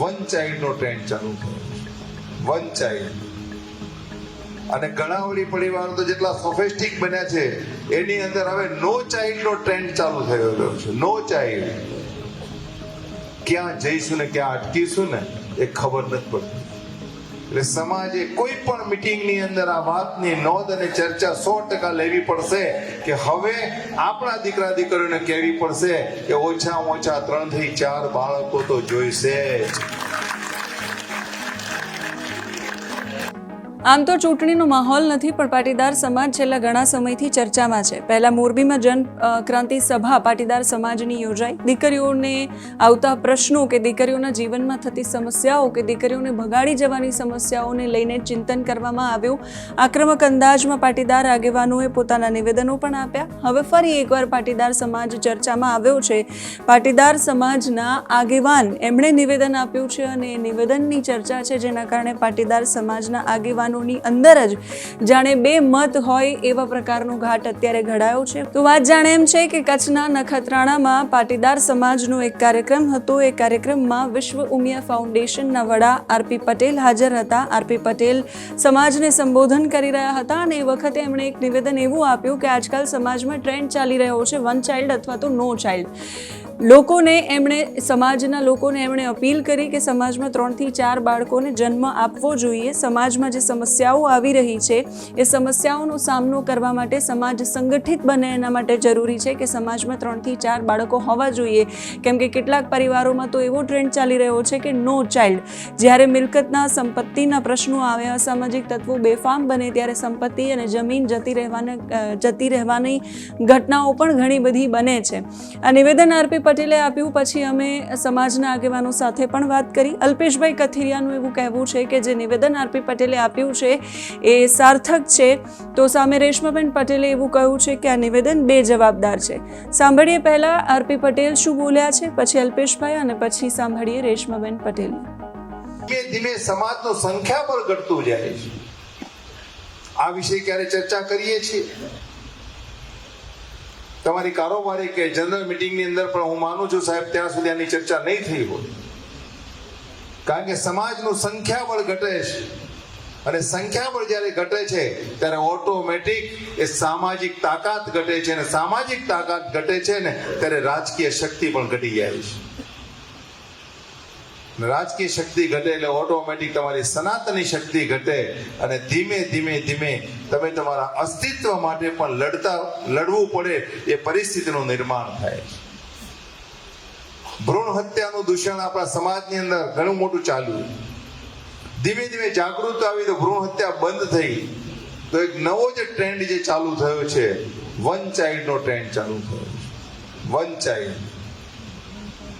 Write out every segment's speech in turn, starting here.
One ચાઇલ્ડનો trend ચાલુ થયો. One child અને ઘણા વળી પરિવારો તો જેટલા સોફેસ્ટિક બન્યા છે, એની અંદર હવે નો ચાઇલ્ડનો ટ્રેન્ડ ચાલુ થયો છે. નો ચાઇલ્ડ ક્યાં જઈશું ને ક્યાં અટકીશું ને, એ ખબર નથી પડતી. એટલે સમાજે કોઈ પણ મિટિંગની અંદર આ વાતની નોંધ અને ચર્ચા સો ટકા લેવી પડશે કે હવે આપણા દીકરા દીકરીઓને કહેવી પડશે કે ઓછા ઓછા ત્રણથી ચાર બાળકો તો જોઈશે આમ તો ચૂંટણીનો માહોલ નથી, પણ પાટીદાર સમાજ છેલ્લા ઘણા સમયથી ચર્ચામાં છે. પહેલા મોરબીમાં જન ક્રાંતિ સભા પાટીદાર સમાજની યોજાઈ. દીકરીઓને આવતા પ્રશ્નો કે દીકરીઓના જીવનમાં થતી સમસ્યાઓ કે દીકરીઓને ભગાડી જવાની સમસ્યાઓને લઈને ચિંતન કરવામાં આવ્યું. આક્રમક અંદાજમાં પાટીદાર આગેવાનોએ પોતાના નિવેદનો પણ આપ્યા. હવે ફરી એકવાર પાટીદાર સમાજ ચર્ચામાં આવ્યો છે. પાટીદાર સમાજના આગેવાન એમણે નિવેદન આપ્યું છે અને એ નિવેદનની ચર્ચા છે, જેના કારણે પાટીદાર સમાજના આગેવાનોની અંદર જ જાણે બે મત હોય એવા પ્રકારનો ઘાટ અત્યારે ઘડાયો છે. તો વાત જાણે એમ છે કે કચ્છના નખત્રાણામાં પાટીદાર સમાજનો એક કાર્યક્રમ હતો. એ કાર્યક્રમમાં વિશ્વ ઉમિયા ફાઉન્ડેશનના વડા આરપી પટેલ હાજર હતા. આરપી પટેલ સમાજને સંબોધન કરી રહ્યા હતા અને એ વખતે એમણે એક નિવેદન એવું આપ્યું કે આજકાલ સમાજમાં ટ્રેન્ડ ચાલી રહ્યો છે, વન ચાઇલ્ડ અથવા તો નો ચાઇલ્ડ. લોકોને એમણે, સમાજના લોકોને એમણે અપીલ કરી કે સમાજમાં ત્રણથી ચાર બાળકોને જન્મ આપવો જોઈએ. સમાજમાં જે સમસ્યાઓ આવી રહી છે, એ સમસ્યાઓનો સામનો કરવા માટે સમાજ સંગઠિત બને એના માટે જરૂરી છે કે સમાજમાં ત્રણથી ચાર બાળકો હોવા જોઈએ. કેમ કે કેટલાક પરિવારોમાં તો એવો ટ્રેન્ડ ચાલી રહ્યો છે કે નો ચાઇલ્ડ. જ્યારે મિલકતના સંપત્તિના પ્રશ્નો આવે, અસામાજિક તત્વો બેફામ બને, ત્યારે સંપત્તિ અને જમીન જતી રહેવાને જતી રહેવાની ઘટનાઓ પણ ઘણી બધી બને છે. આ નિવેદન આરપી પટેલે આપ્યું, પછી અમે સમાજના આગેવાનો સાથે પણ વાત કરી. અલ્પેશભાઈ કથિરિયાનું એવું કહેવું છે કે જે નિવેદન આરપી પટેલે આપ્યું છે એ સાર્થક છે. તો સામે રેશમાબેન પટેલે એવું કહ્યું છે કે આ નિવેદન બે જવાબદાર છે. સાંભળીએ પહેલા આરપી પટેલ શું બોલ્યા છે, પછી અલ્પેશભાઈ અને પછી સાંભળીએ રેશમાબેન પટેલ. ધીમે ધીમે સમાજનું સંખ્યાબળ ઘટતું જાય છે. આ વિશે ક્યારે ચર્ચા કરીએ છીએ? તમારી કારોબારી કે જનરલ મિટિંગની અંદર પણ હું માનું છું સાહેબ, ત્યાં સુધી આની ચર્ચા નહીં થઈ હોય. કારણ કે સમાજનું સંખ્યાબળ ઘટે છે. અને સંખ્યાબળ જ્યારે ઘટે છે, ત્યારે ઓટોમેટિક એ સામાજિક તાકાત ઘટે છે. અને સામાજિક તાકાત ઘટે છે ને, ત્યારે રાજકીય શક્તિ પણ ઘટી જાય છે. રાજકીય શક્તિ ઘટે એટલે ઓટોમેટિક તમારી સનાતની શક્તિ ઘટે અને ધીમે ધીમે ધીમે તમે તમારા અસ્તિત્વ માટે પણ લડતા, લડવું પડે એ પરિસ્થિતિનું નિર્માણ થાય. ભ્રૂણ હત્યાનું દૂષણ આપણા સમાજની અંદર ઘણું મોટું ચાલ્યું ધીમે ધીમે જાગૃત આવી તો ભ્રૂણ હત્યા બંધ થઈ. તો એક નવો જે ટ્રેન્ડ જે ચાલુ થયો છે વન ચાઇલ્ડનો ટ્રેન્ડ ચાલુ થયો વન ચાઇલ્ડ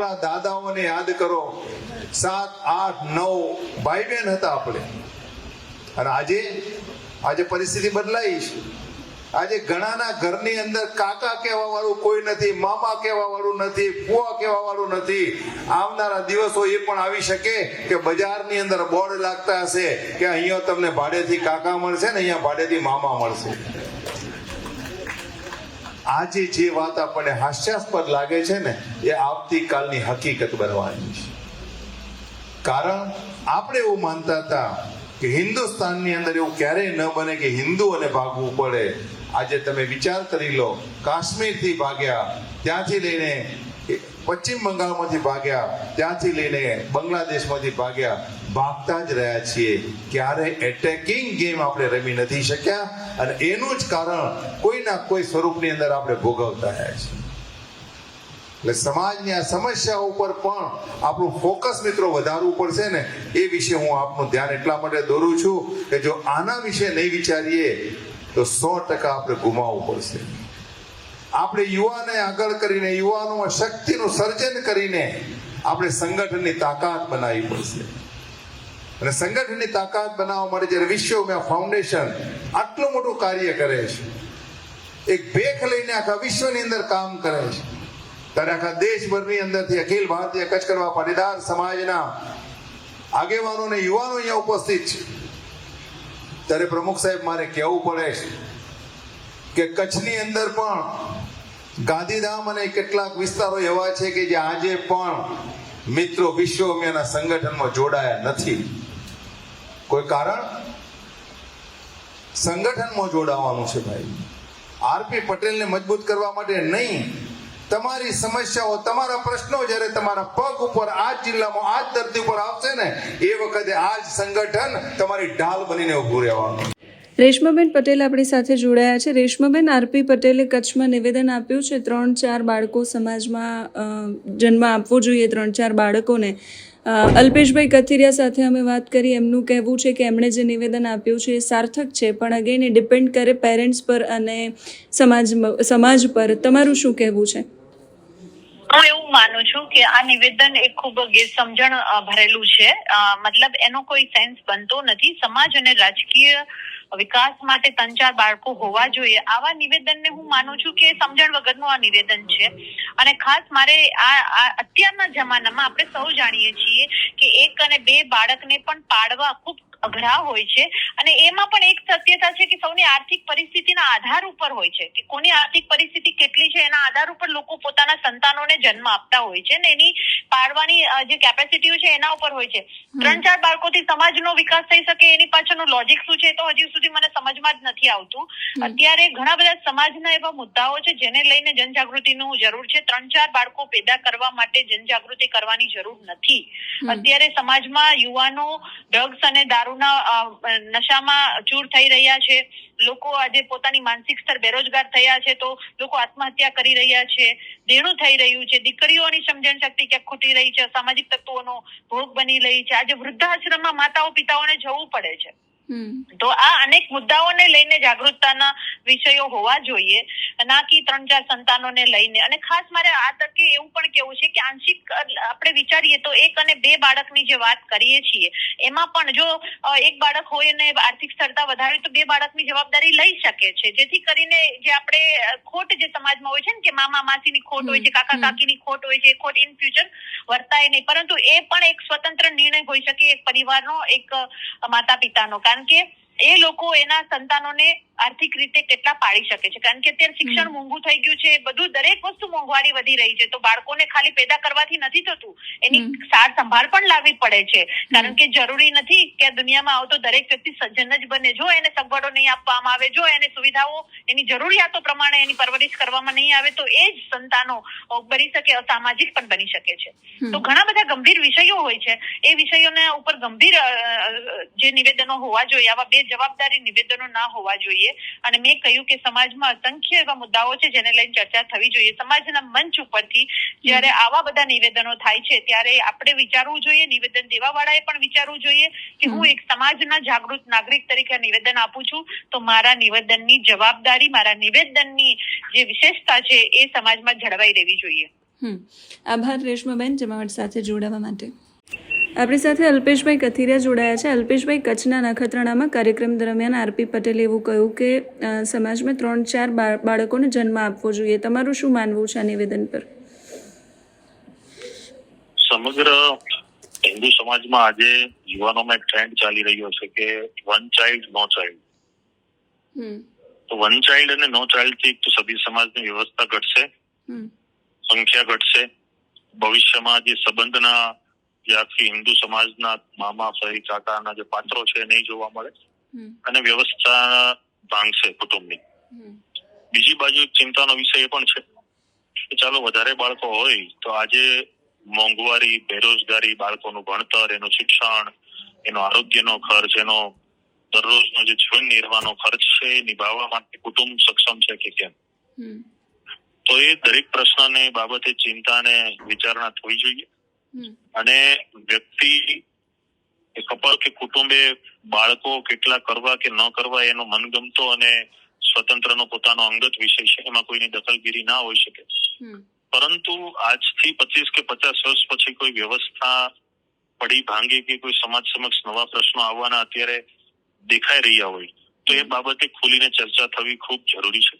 આપણા દાદાઓને યાદ કરો. સાત, આઠ, નવ ભાઈ બહેન હતા આપણે. અને આજે આજે પરિસ્થિતિ બદલાઈ છે. આજે ઘણાના ઘરની અંદર કાકા કહેવા વાળું કોઈ નથી, મામા કહેવા વાળું નથી ફુવા કહેવા વાળું નથી. આવનારા દિવસો એ પણ આવી શકે કે બજારની અંદર બોર્ડ લાગતા હશે કે અહીંયા તમને ભાડેથી કાકા મળશે ને અહીંયા ભાડેથી મામા મળશે. આજે જે વાત આપણને હાસ્યાસ્પદ લાગે છે ને, એ આવતીકાલની હકીકત બનવાની છે. કારણ આપણે એવું માનતા હતા કે હિન્દુસ્તાનની અંદર એવું ક્યારેય ન બને કે હિન્દુઓને ભાગવું પડે. આજે તમે વિચાર કરી લો, કાશ્મીરથી ભાગ્યા, ત્યાંથી લઈને પશ્ચિમ બંગાળમાંથી ભાગ્યા, ત્યાંથી લઈને બાંગ્લાદેશમાંથી ભાગ્યા, ભાગતા જ રહ્યા છીએ. ક્યારે એટેકિંગ ગેમ આપણે રમી નથી શક્યા અને એનું જ કારણ કોઈના કોઈ સ્વરૂપની અંદર આપણે ભોગવતા રહ્યા છીએ. એટલે સમાજની આ સમસ્યા ઉપર પણ આપણું ફોકસ મિત્રો વધારવું પડશે ને, એ વિશે હું આપનું ધ્યાન એટલા માટે દોરું છું કે જો આના વિશે નહીં વિચારીએ, તો સો ટકા આપણે ગુમાવવું પડશે. આપણે યુવાને આગળ કરીને યુવાનોમાં શક્તિનું સર્જન કરીને આપણે સંગઠનની તાકાત બનાવવી પડશે. અને સંગઠનની તાકાત બનાવવા માટે જ્યારે વિશ્વમાં ફાઉન્ડેશન આટલું મોટું કાર્ય કરે છે, એક ભેખ લઈને આખા વિશ્વની અંદર કામ કરે છે. ત્યારે આખા દેશભરની અંદરથી અખિલ ભારતીય કચ્છ કરવા પાટીદાર સમાજના આગેવાનો અને યુવાનો અહીંયા ઉપસ્થિત છે. ત્યારે પ્રમુખ સાહેબ મારે કહેવું પડે છે કે કચ્છની અંદર પણ ગાંધીધામ અને કેટલાક વિસ્તારો એવા છે કે જે આજે પણ મિત્રો વિશ્વ વિશ્વમેના સંગઠનમાં જોડાયા નથી. કોઈ કારણ? સંગઠનમાં જોડાવાનું છે ભાઈ. આરપી પટેલને મજબૂત કરવા માટે નહીં. તમારી સમસ્યાઓ, તમારા પ્રશ્નો જ્યારે તમારા પગ ઉપર આ જિલ્લામાં આ ધરતી ઉપર આવશે ને, એ વખતે આ જ સંગઠન તમારી ઢાલ બનીને ઊભું રહેવાનું. રેશમાબેન પટેલ આપણી સાથે જોડાયા છે. રેશમાબેન આરપી પટેલે કચ્છમાં નિવેદન આપ્યું છે, ત્રણ ચાર બાળકો સમાજમાં જન્મ આપવો જોઈએ ત્રણ ચાર બાળકોને. અલ્પેશભાઈ કથિરિયા સાથે અમે વાત કરી. એમનું કહેવું છે કે એમણે જે નિવેદન આપ્યું છે એ સાર્થક છે, પણ અગેન એ ડિપેન્ડ કરે પેરેન્ટ્સ પર અને સમાજ સમાજ પર. તમારું શું કહેવું છે? હું એવું માનું છું કે આ નિવેદન એ ખૂબ ગેરસમજણ ભરેલું છે. મતલબ એનો કોઈ સેન્સ બનતો નથી. સમાજ અને રાજકીય વિકાસ માટે ત્રણ ચાર બાળકો હોવા જોઈએ. આવા નિવેદનને હું માનું છું કે સમજણ વગરનું આ નિવેદન છે. અને ખાસ મારે આ અત્યારના જમાનામાં આપણે સૌ જાણીએ છીએ કે એક અને બે બાળકને પણ પાડવા ખૂબ અઘરા હોય છે. અને એમાં પણ એક સત્યતા છે કે સૌની આર્થિક પરિસ્થિતિના આધાર ઉપર હોય છે. કે કોની આર્થિક પરિસ્થિતિ કેટલી છે એના આધાર ઉપર લોકો પોતાના સંતાનોને જન્મ આપતા હોય છે. ને એની પાડવાની જે કેપેસિટીઓ છે એના ઉપર હોય છે. ત્રણ ચાર બાળકોથી સમાજનો વિકાસ થઈ શકે એની પાછળનું લોજિક શું છે તો હજી સુધી મને સમજમાં જ નથી આવતું. અત્યારે ઘણા બધા સમાજના એવા મુદ્દાઓ છે જેને લઈને જનજાગૃતિનું જરૂર છે. ત્રણ ચાર બાળકો પેદા કરવા માટે જનજાગૃતિ કરવાની જરૂર નથી. અત્યારે સમાજમાં યુવાનો ડ્રગ્સ અને દારૂના નશામાં ચૂર થઈ રહ્યા છે. લોકો આજે પોતાની માનસિક સ્તર બેરોજગાર થયા છે તો લોકો આત્મહત્યા કરી રહ્યા છે. દેણું થઈ રહ્યું છે. દીકરીઓની સમજણ શક્તિ ક્યાંક ખૂટી રહી છે. સામાજિક તત્વોનો ભોગ બની રહી છે. આજે વૃદ્ધાશ્રમમાં માતાઓ પિતાઓને જવું પડે છે. તો આ અનેક મુદ્દાઓને લઈને જાગૃતતાના વિષયો હોવા જોઈએ. ના કે ત્રણ ચાર સંતાનોને લઈને. અને ખાસ મારે આ તકે એવું પણ કેવું છે કે આંશિક આપણે વિચારીએ તો એક અને બે બાળકની જે વાત કરીએ છીએ એમાં પણ જો એક બાળક હોય અને આર્થિક સ્થળતા વધારે તો બે બાળકની જવાબદારી લઈ શકે છે. જેથી કરીને જે આપણે ખોટ જે સમાજમાં હોય છે ને કે મામા માસીની ખોટ હોય છે કાકા કાકીની ખોટ હોય છે એ ખોટ ઇન ફ્યુચર વર્તાય નહીં. પરંતુ એ પણ એક સ્વતંત્ર નિર્ણય હોઈ શકે એક પરિવારનો એક માતા પિતાનો કારણ કે એ લોકો એના સંતાનોને આર્થિક રીતે કેટલા પાડી શકે છે? કારણ કે અત્યારે શિક્ષણ. મોંઘું થઈ ગયું છે બધું દરેક વસ્તુ મોંઘવારી વધી રહી છે. તો બાળકોને ખાલી પેદા કરવાથી નથી થતું. એની સાર સંભાળ પણ લાવવી પડે છે. કારણ કે જરૂરી નથી કે દુનિયામાં આવતો દરેક વ્યક્તિ સજ્જન જ બને. જો એને સગવડો નહીં આપવામાં આવે જો એને સુવિધાઓ એની જરૂરિયાતો પ્રમાણે એની પરવરિશ કરવામાં નહીં આવે તો એ જ સંતાનો બની શકે અસામાજિક પણ બની શકે છે. તો ઘણા બધા ગંભીર વિષયો હોય છે. એ વિષયોના ઉપર ગંભીર જે નિવેદનો હોવા જોઈએ આવા બે જવાબદારી નિવેદનો ના હોવા જોઈએ. અને મેં કહ્યું કે સમાજમાં અસંખ્ય એવા મુદ્દાઓ છે જેને લઈને ચર્ચા થવી જોઈએ. સમાજના મંચ ઉપરથી જ્યારે આવા બધા નિવેદનો થાય છે ત્યારે આપણે વિચારવું જોઈએ. નિવેદન દેવા વાળાએ પણ વિચારવું જોઈએ કે હું એક સમાજના જાગૃત નાગરિક તરીકે નિવેદન આપું છું. તો મારા નિવેદનની જવાબદારી મારા નિવેદનની જે વિશેષતા છે એ સમાજમાં જળવાઈ રહેવી જોઈએ. આભાર રેશમાબેન જમાવટ સાથે જોડાવા માટે. આપણી સાથે અલ્પેશભાઈ કથિરિયા જોડાયા છે. અલ્પેશભાઈ કચ્છના નખત્રાણામાં કાર્યક્રમ દરમિયાન આરપી પટેલે એવું કહ્યું કે સમાજમાં ત્રણ ચાર બાળકોને જન્મ આપવો જોઈએ. તમારું શું માનવું છે આ નિવેદન પર? સમગ્ર હિન્દુ સમાજમાં આજે યુવાનોમાં એક ટ્રેન્ડ ચાલી રહ્યો છે કે વન ચાઇલ્ડ નો ચાઇલ્ડ તો વન ચાઇલ્ડ અને નો ચાઇલ્ડથી તો સભ્ય સમાજની વ્યવસ્થા ઘટશે સંખ્યા ઘટશે. ભવિષ્યમાં જે સંબંધના જે આખી હિન્દુ સમાજના મામા ફઈ કાકાના જે પાત્રો છે નહીં જોવા મળે. અને વ્યવસ્થા ભાંગશે કુટુંબની. બીજી બાજુ ચિંતાનો વિષય એ પણ છે કે ચાલો વધારે બાળકો હોય તો આજે મોંઘવારી બેરોજગારી બાળકોનું ભણતર એનું શિક્ષણ એનો આરોગ્યનો ખર્ચ એનો દરરોજનો જે જીવન નિર્વાહનો ખર્ચ છે એ નિભાવવા માટે કુટુંબ સક્ષમ છે કે કેમ? તો એ દરેક પ્રશ્નને બાબતે ચિંતા અને વિચારણા થવી જોઈએ. અને વ્યક્તિ કપલ કે કુટુંબે બાળકો કેટલા કરવા કે ન કરવા એનો મનગમતો અને સ્વતંત્રનો પોતાનો અંગત વિષય છે. એમાં કોઈની દખલગીરી ના હોઈ શકે. પરંતુ આજથી પચીસ કે પચાસ વર્ષ પછી કોઈ વ્યવસ્થા પડી ભાંગે કે કોઈ સમાજ સમક્ષ નવા પ્રશ્નો આવવાના અત્યારે દેખાઈ રહ્યા હોય તો એ બાબતે ખુલીને ચર્ચા થવી ખૂબ જરૂરી છે.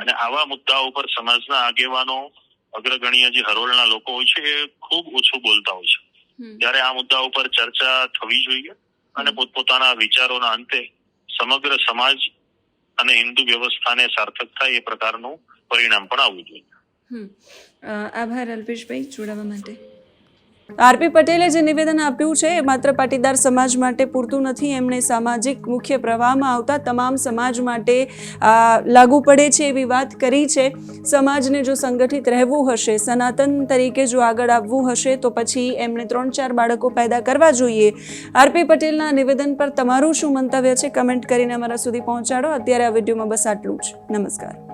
અને આવા મુદ્દાઓ પર સમાજના આગેવાનો અગ્રગણ્ય જે હરોળના લોકો હોય છે એ ખૂબ ઓછું બોલતા હોય છે. ત્યારે આ મુદ્દા ઉપર ચર્ચા થવી જોઈએ અને પોતપોતાના વિચારોના અંતે સમગ્ર સમાજ અને હિન્દુ વ્યવસ્થાને સાર્થક થાય એ પ્રકારનું પરિણામ પણ આવવું જોઈએ. આભાર અલ્પેશભાઈ જોડાવા માટે. આરપી પટેલે જે નિવેદન આપ્યું છે, એ માત્ર પાટીદાર સમાજ માટે પૂરતું નથી એમણે સામાજિક મુખ્ય પ્રવાહમાં આવતા તમામ સમાજ માટે લાગુ પડે છે એવી વાત કરી છે. સમાજને જો સંગઠિત રહેવું હશે, સનાતન તરીકે જો આગળ આવવું હશે, તો પછી એમણે ત્રણ ચાર બાળકો પેદા કરવા જોઈએ. આરપી પટેલના નિવેદન પર તમારું શું મંતવ્ય છે, કમેન્ટ કરીને અમારા સુધી પહોંચાડો. અત્યારે આ વિડીયોમાં બસ આટલું જ. નમસ્કાર.